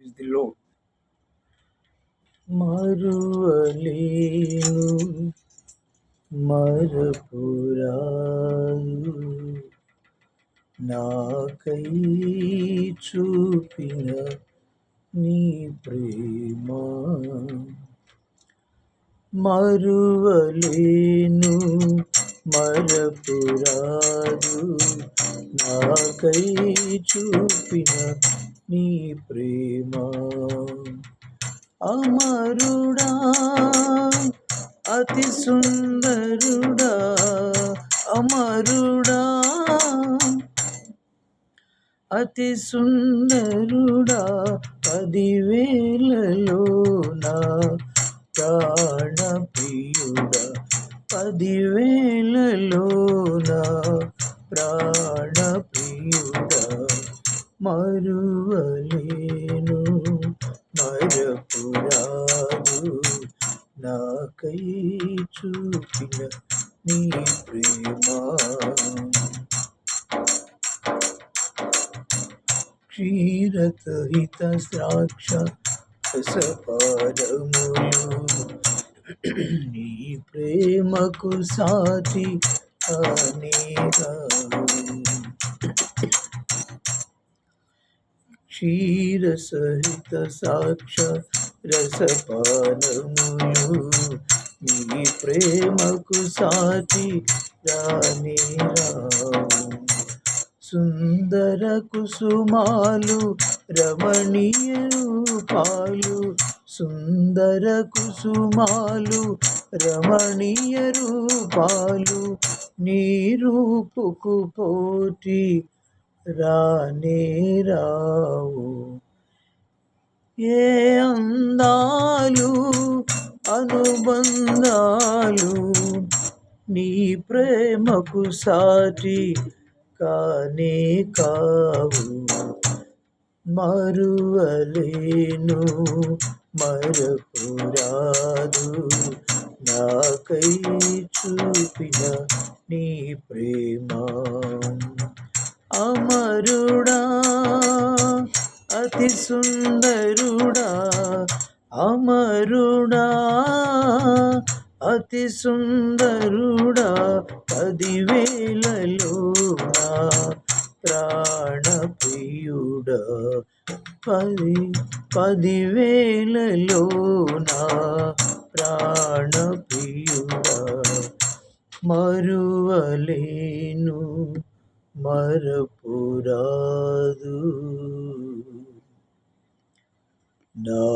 is the Lord. మరువలేను మరపురాను నాకై చూపిన నీ ప్రేమ మరువలేను మరపురాదు నాకై చూపిన నీ ప్రేమ. అమరుడా అతి సుందరుడా అమరుడా అతి సుందరుడా పదివేలలో నా ప్రాణ ప్రియుడా పదివేలలో నా ప్రాణ మరువలేను. మరపురాదు నాకై చూపిన నీ ప్రేమ. క్షీరతహిత ద్రాక్ష రసపారములు నీ ప్రేమకు సాటి అనేగా క్షీరసహిత సాక్ష రసపానములు. ఈ ప్రేమకు సాటి రాణి సుందర కుసుమాలు రమణీయ రూపాలు. సుందర కుసుమాలు రమణీయ రూపాలు. నీ రూపుకు పోటీ రానే రావు. ఏ అందాలు అనుబంధాలు నీ ప్రేమకు సాటి కానే కావు. మరువలేను మరపురాదు. నాకై చూపిన నీ ప్రే అమరుడా అతి సుందరుడా అమరుడా అతి సుందరుడా పదివేలలోడా నా పది పదివేలలోనా నా మరువలేను మరపురాదు నా